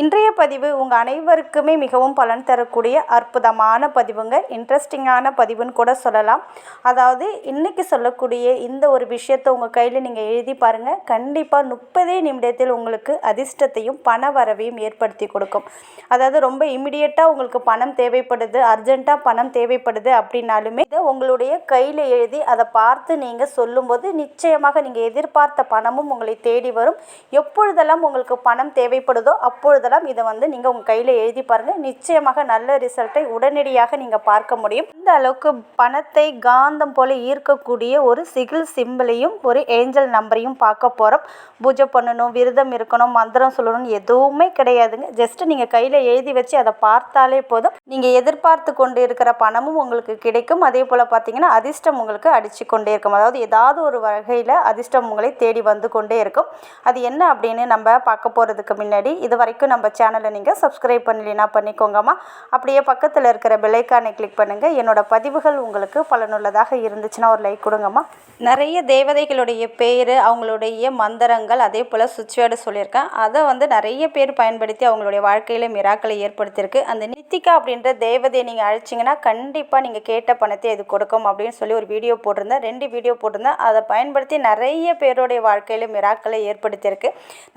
இன்றைய பதிவு உங்கள் அனைவருக்குமே மிகவும் பலன் தரக்கூடிய அற்புதமான பதிவுங்க. இன்ட்ரெஸ்டிங்கான பதிவுன்னு கூட சொல்லலாம். அதாவது இன்றைக்கி சொல்லக்கூடிய இந்த ஒரு விஷயத்தை உங்கள் கையில் நீங்கள் எழுதி பாருங்கள் கண்டிப்பாக முப்பதே நிமிடத்தில் உங்களுக்கு அதிர்ஷ்டத்தையும் பண வரவையும் ஏற்படுத்தி கொடுக்கும். அதாவது ரொம்ப இமிடியட்டாக உங்களுக்கு பணம் தேவைப்படுது அர்ஜெண்ட்டாக பணம் தேவைப்படுது அப்படின்னாலுமே இதை உங்களுடைய கையில் எழுதி அதை பார்த்து நீங்கள் சொல்லும்போது நிச்சயமாக நீங்கள் எதிர்பார்த்த பணமும் உங்களை தேடி வரும். எப்பொழுதெல்லாம் உங்களுக்கு பணம் தேவைப்படுதோ அப்பொழுதெல்லாம் இதை வந்து நீங்கள் உங்கள் கையில் எழுதி பாருங்கள் நிச்சயமாக நல்ல ரிசல்ட்டை உடனடியாக நீங்கள் பார்க்க முடியும். இந்த அளவுக்கு பணத்தை காந்தம் போல ஈர்க்கக்கூடிய ஒரு சிகில் சிம்பிளையும் ஒரு ஏஞ்சல் நம்பரையும் பார்க்க போகிறோம் பூஜை பண்ணணும் விரதம் இருக்கணும் மந்திரம் சொல்லணும் எதுவுமே கிடையாதுங்க. ஜஸ்ட் நீங்கள் கையில் எழுதி வச்சு அதை பார்த்தாலே போதும். நீங்கள் எதிர்பார்த்து கொண்டு இருக்கிற பணமும் உங்களுக்கு கிடைக்கும். அதே போல் பார்த்தீங்கன்னா அதிர்ஷ்டம் உங்களுக்கு அடித்து கொண்டே இருக்கும். அதாவது ஏதாவது ஒரு வகையில் அதிர்ஷ்டம் உங்களை தேடி வந்து கொண்டே இருக்கும். அது என்ன அப்படின்னு நம்ம பார்க்க போகிறதுக்கு முன்னாடி இது வரைக்கும் நம்ம சேனலை நீங்கள் சப்ஸ்கிரைப் பண்ணலைன்னா பண்ணிக்கோங்கம்மா. அப்படியே பக்கத்தில் இருக்கிற பெல்லைக்கானை கிளிக் பண்ணுங்கள் என்னோட பதிவுகள் உங்களுக்கு பலனுள்ளதாக இருந்துச்சுன்னா ஒரு லைக் கொடுங்கம்மா. நிறைய தேவதைகளுடைய பேர் அவங்களுடைய மந்திரங்கள் அதே போல் சுவிட்ச்வேர்டு சொல்லியிருக்கேன். அதை வந்து நிறைய பேர் பயன்படுத்தி அவங்களுடைய வாழ்க்கையில் மிராக்களை ஏற்படுத்தியிருக்கு. அந்த நித்திகா அப்படின்ற தேவதையை நீங்கள் அழைச்சிங்கன்னா கண்டிப்பாக நீங்கள் கேட்ட பணத்தை இது கொடுக்கும் அப்படின்னு சொல்லி ஒரு வீடியோ போட்டிருந்தேன். ரெண்டு வீடியோ போட்டிருந்தேன். அதை பயன்படுத்தி நிறைய பேருடைய வாழ்க்கையில் மிராக்களை ஏற்படுத்தியிருக்கு.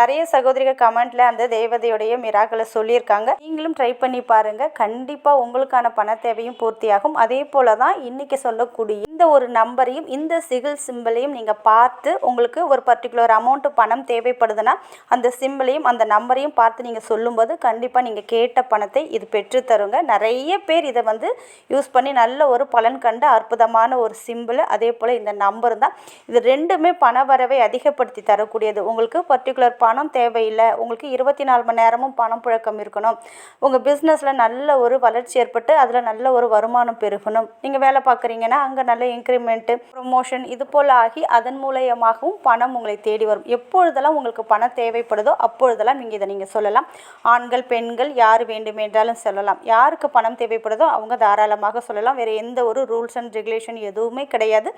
நிறைய சகோதரிகள் கமெண்ட்டில் அந்த தேவதையோட உங்களுடைய மிராக்களை சொல்லியிருக்காங்க. நீங்களும் ட்ரை பண்ணி பாருங்கள் கண்டிப்பாக உங்களுக்கான பண தேவையும் பூர்த்தியாகும். அதே போல் தான் இன்றைக்கி சொல்லக்கூடிய இந்த ஒரு நம்பரையும் இந்த சிகில் சிம்பிளையும் நீங்கள் பார்த்து உங்களுக்கு ஒரு பர்டிகுலர் அமௌண்ட்டு பணம் தேவைப்படுதுன்னா அந்த சிம்பிளையும் அந்த நம்பரையும் பார்த்து நீங்கள் சொல்லும்போது கண்டிப்பாக நீங்கள் கேட்ட பணத்தை இது பெற்று தருங்க. நிறைய பேர் இதை வந்து யூஸ் பண்ணி நல்ல ஒரு பலன் கண்ட அற்புதமான ஒரு சிம்பிள். அதே போல் இந்த நம்பர் தான். இது ரெண்டுமே பண வரவை அதிகப்படுத்தி தரக்கூடியது. உங்களுக்கு பர்டிகுலர் பணம் தேவையில்லை. உங்களுக்கு இருபத்தி நாலு மணி நேரம் நேரமும் பணம் புழக்கம் இருக்கணும். உங்கள் பிஸ்னஸில் நல்ல ஒரு வளர்ச்சி ஏற்பட்டு அதில் நல்ல ஒரு வருமானம் பெருகணும். நீங்கள் வேலை பார்க்குறீங்கன்னா அங்கே நல்ல இன்க்ரிமெண்ட்டு ப்ரொமோஷன் இது போல் ஆகி அதன் மூலயமாகவும் பணம் உங்களை தேடி வரும். எப்பொழுதெல்லாம் உங்களுக்கு பணம் தேவைப்படுதோ அப்பொழுதெல்லாம் நீங்கள் இதை நீங்கள் சொல்லலாம். ஆண்கள் பெண்கள் யார் வேண்டுமென்றாலும் சொல்லலாம். யாருக்கு பணம் தேவைப்படுதோ அவங்க தாராளமாக சொல்லலாம். வேறு எந்த ஒரு ரூல்ஸ் அண்ட் ரெகுலேஷன் எதுவுமே கிடையாது.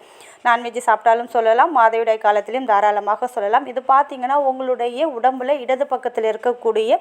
நான்வெஜ் சாப்பிட்டாலும் சொல்லலாம். மாதவிடாய் காலத்திலையும் தாராளமாக சொல்லலாம். இது பார்த்தீங்கன்னா உங்களுடைய உடம்புல இடது பக்கத்தில் இருக்கக்கூடிய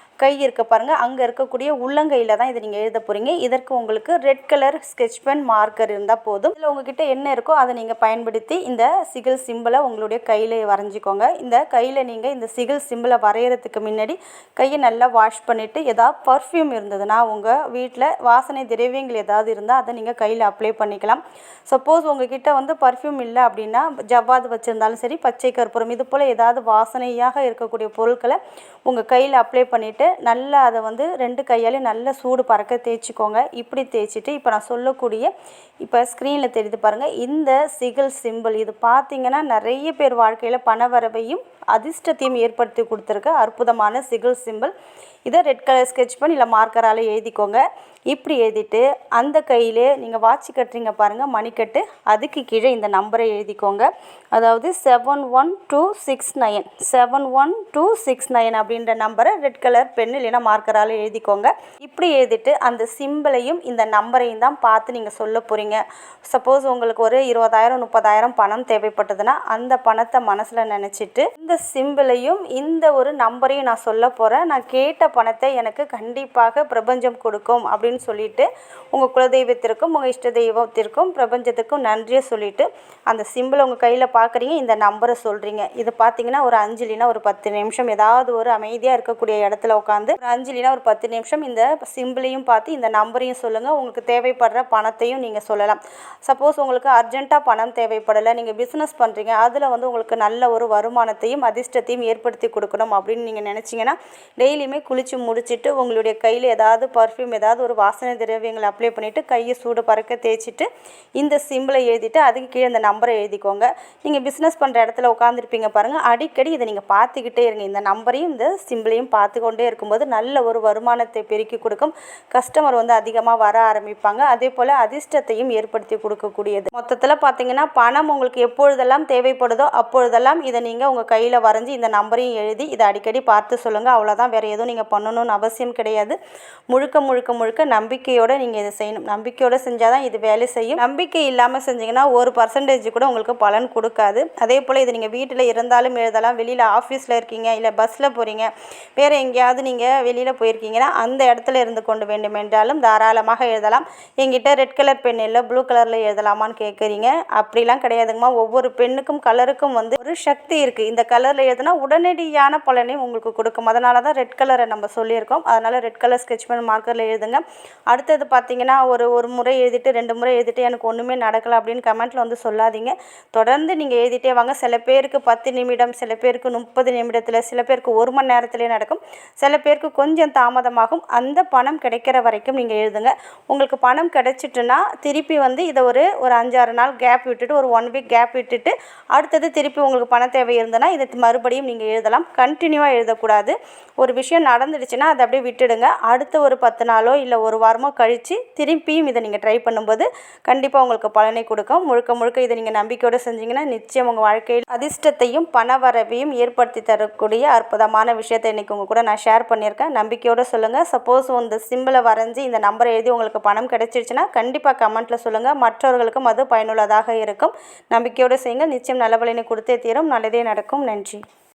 கை இருக்க பாருங்கள் அங்கே இருக்கக்கூடிய உள்ளங்கையில் தான் இதை நீங்கள் எழுத போகிறீங்க இதற்கு உங்களுக்கு red colour sketch pen marker இருந்தால் போதும். இதில் உங்ககிட்ட என்ன இருக்கோ அதை நீங்கள் பயன்படுத்தி இந்த சிகில் சிம்பிளை உங்களுடைய கையில் வரைஞ்சிக்கோங்க. இந்த கையில் நீங்கள் இந்த சிகில் சிம்பிளை வரைகிறதுக்கு முன்னாடி கையை நல்லா வாஷ் பண்ணிவிட்டு ஏதாவது பர்ஃப்யூம் இருந்ததுன்னா உங்கள் வீட்டில் வாசனை திரவியங்கள் ஏதாவது இருந்தால் அதை நீங்கள் கையில் அப்ளை பண்ணிக்கலாம். சப்போஸ் உங்ககிட்ட வந்து பர்ஃப்யூம் இல்லை அப்படின்னா ஜவ்வாது வச்சுருந்தாலும் சரி பச்சை கற்பூரம் இது போல் ஏதாவது வாசனையாக இருக்கக்கூடிய பொருட்களை உங்கள் கையில் அப்ளை பண்ணிவிட்டு நல்லா அதை வந்து ரெண்டு கையாலையும் நல்லா சூடு பறக்க தேய்ச்சிக்கோங்க. இப்படி தேய்ச்சிட்டு இப்போ நான் சொல்லக்கூடிய இப்போ ஸ்க்ரீனில் தெரியுது பாருங்கள் இந்த சிகிள் சிம்பிள் இது பார்த்தீங்கன்னா நிறைய பேர் வாழ்க்கையில் பணவரவையும் அதிர்ஷ்டத்தையும் ஏற்படுத்தி கொடுத்துருக்க. அற்புதமான சிகில் சிம்பிள் இதை ரெட் கலர் ஸ்கெட்ச் பண்ணி இல்லை மார்க்கரால் எழுதிக்கோங்க. இப்படி எழுதிட்டு அந்த கையிலே நீங்கள் வாட்ச் கட்டுறீங்க பாருங்கள் மணிக்கட்டு. அதுக்கு கீழே இந்த நம்பரை எழுதிக்கோங்க. அதாவது seven one two six nine seven one two six nine அப்படின்ற நம்பரை ரெட் கலர் பென் இல்லைன்னா மார்க்கரால் எழுதிக்கோங்க. இப்படி எழுதிட்டு அந்த சிம்பிளையும் இந்த நம்பரையும் தான் பார்த்து நீங்கள் சொல்ல போகிறீங்க சப்போஸ் உங்களுக்கு ஒரு இருபதாயிரம் முப்பதாயிரம் பணம் தேவைப்பட்டதுன்னா அந்த பணத்தை மனசில் நினச்சிட்டு இந்த சிம்பிளையும் இந்த ஒரு நம்பரையும் நான் சொல்ல போகிறேன் நான் கேட்ட பணத்தை எனக்கு கண்டிப்பாக பிரபஞ்சம் கொடுக்கும் அப்படின்னு சொல்லிட்டு உங்கள் குலதெய்வத்திற்கும் உங்கள் இஷ்ட தெய்வத்திற்கும் பிரபஞ்சத்துக்கும் நன்றியை சொல்லிட்டு அந்த சிம்பிளை உங்கள் கையில் பார்க்குறீங்க இந்த நம்பரை சொல்கிறீங்க இது பார்த்தீங்கன்னா ஒரு அஞ்சு இல்லைன்னா ஒரு பத்து நிமிஷம். ஏதாவது ஒரு அமைதியாக இருக்கக்கூடிய இடத்துல உட்காந்து ஒரு அஞ்சு ஒரு பத்து நிமிஷம் இந்த சிம்பிளையும் பார்த்து இந்த நம்பரையும் சொல்லுங்கள் உங்களுக்கு தேவைப்படுற பணத்தையும் நீங்கள் சொல்லலாம். சப்போஸ் உங்களுக்கு அர்ஜென்ட்டாக பணம் தேவைப்படலை நீங்கள் பிஸ்னஸ் பண்ணுறீங்க அதில் வந்து உங்களுக்கு நல்ல ஒரு வருமானத்தையும் அதிர்ஷ்டத்தையும் ஏற்படுத்தி கொடுக்கணும் அப்படின்னு நீங்கள் நினச்சிங்கன்னா டெய்லியுமே குளித்து முடிச்சிட்டு உங்களுடைய கையில் ஏதாவது பர்ஃப்யூம் ஏதாவது ஒரு வாசனை திரவியங்களை அப்ளை பண்ணிவிட்டு கையை சூடு பறக்க தேய்ச்சிட்டு இந்த சிம்பிளை எழுதிட்டு அதுக்கு கீழே இந்த நம்பரை எழுதிக்கோங்க. நீங்கள் பிஸ்னஸ் பண்ணுற இடத்துல உட்காந்துருப்பீங்க பாருங்கள் அடிக்கடி இதை நீங்கள் பார்த்துக்கிட்டே இருங்க. இந்த நம்பரையும் இந்த சிம்பிளையும் பார்த்து கொண்டே இருக்கும்போது நல்ல ஒரு வருமானத்தை பெருக்கி கொடுக்கும். கஸ்டமர் வந்து அதிகமாக வர ஆரம்பிப்பாங்க. அதே போல் அதிர்ஷ்டத்தையும் ஏற்படுத்தி கொடுக்கக்கூடியது. மொத்தத்தில் பார்த்தீங்கன்னா பணம் உங்களுக்கு எப்பொழுதெல்லாம் தேவைப்படுதோ அப்பொழுதெல்லாம் இதை நீங்கள் உங்கள் கையில் வரைஞ்சி இந்த நம்பரையும் எழுதி இதை அடிக்கடி பார்த்து சொல்லுங்கள் அவ்வளோதான் வேறு எதுவும் நீங்கள் பண்ணணும்னு அவசியம் கிடையாது. முழுக்க முழுக்க முழுக்க நம்பிக்கையோடு நீங்கள் இதை செய்யணும். நம்பிக்கையோடு செஞ்சால் தான் இது வேலை செய்யும். நம்பிக்கை இல்லாமல் செஞ்சீங்கன்னா ஒரு பர்சன்டேஜ் கூட உங்களுக்கு பலன் கொடுக்காது. அதே போல் இது நீங்கள் வீட்டில் இருந்தாலும் எழுதலாம் வெளியில் ஆஃபீஸில் இருக்கீங்க இல்லை பஸ்ஸில் போகிறீங்க வேறு எங்கேயாவது நீங்கள் வெளியில் போயிருக்கீங்கன்னா அந்த இடத்துல இருந்து கொண்டு வேண்டும் என்றாலும் தாராளமாக எழுதலாம். எங்கிட்ட ரெட் கலர் பென் இல்லை ப்ளூ கலரில் எழுதலாமான்னு கேட்குறீங்க அப்படிலாம் கிடையாதுங்கம்மா. ஒவ்வொரு பெண்ணுக்கும் கலருக்கும் வந்து ஒரு சக்தி இருக்குது இந்த கலரில் எழுதுனா உடனடியான பலனை உங்களுக்கு கொடுக்கும். அதனால தான் ரெட் கலரை நம்ம சொல்லியிருக்கோம். அதனால் ரெட் கலர் ஸ்கெட்ச் பென் மார்க்கரில் எழுதுங்க. அடுத்தது பார்த்தீங்கன்னா ஒரு ஒரு முறை எழுதிட்டு ரெண்டு முறை எழுதிட்டு எனக்கு ஒன்றுமே நடக்கலை அப்படின்னு கமெண்ட்டில் வந்து சொல்லாதீங்க. தொடர்ந்து நீங்கள் எழுதிட்டே வாங்க. சில பேருக்கு பத்து நிமிடம் சில பேருக்கு முப்பது நிமிடத்தில் சில பேருக்கு ஒரு மணி நேரத்திலே நடக்கும். சில சில பேருக்கு கொஞ்சம் தாமதமாகும். அந்த பணம் கிடைக்கிற வரைக்கும் நீங்கள் எழுதுங்க. உங்களுக்கு பணம் கிடைச்சிட்டுனா திருப்பி வந்து இதை ஒரு ஒரு அஞ்சாறு நாள் கேப் விட்டுட்டு ஒரு ஒன் வீக் கேப் விட்டுட்டு அடுத்தது திருப்பி உங்களுக்கு பண தேவை இருந்ததுன்னா இதை மறுபடியும் நீங்கள் எழுதலாம். கண்டினியூவாக எழுதக்கூடாது. ஒரு விஷயம் நடந்துடுச்சுன்னா அதை அப்படியே விட்டுடுங்க. அடுத்த ஒரு பத்து நாளோ இல்லை ஒரு வாரமோ கழித்து திருப்பியும் இதை நீங்கள் ட்ரை பண்ணும்போது கண்டிப்பாக உங்களுக்கு பலனை கொடுக்கும். முழுக்க முழுக்க இதை நீங்கள் நம்பிக்கையோடு செஞ்சீங்கன்னா நிச்சயம் உங்கள் வாழ்க்கையில் அதிர்ஷ்டத்தையும் பண வரவையும் ஏற்படுத்தி தரக்கூடிய அற்புதமான விஷயத்தை இன்றைக்கி உங்கள் கூட நான் ஷேர் பண்ணியிருக்கேன். நம்பிக்கையோடு சொல்லுங்கள் சப்போஸ் இந்த சிம்பிளை வரைஞ்சி இந்த நம்பரை எழுதி உங்களுக்கு பணம் கிடைச்சிருச்சுன்னா கண்டிப்பாக கமெண்ட்டில் சொல்லுங்கள் மற்றவர்களுக்கும் அது பயனுள்ளதாக இருக்கும். நம்பிக்கையோடு செய்யுங்கள் நிச்சயம் நல்ல பலனை கொடுத்தே தீரும். நல்லதே நடக்கும். நன்றி.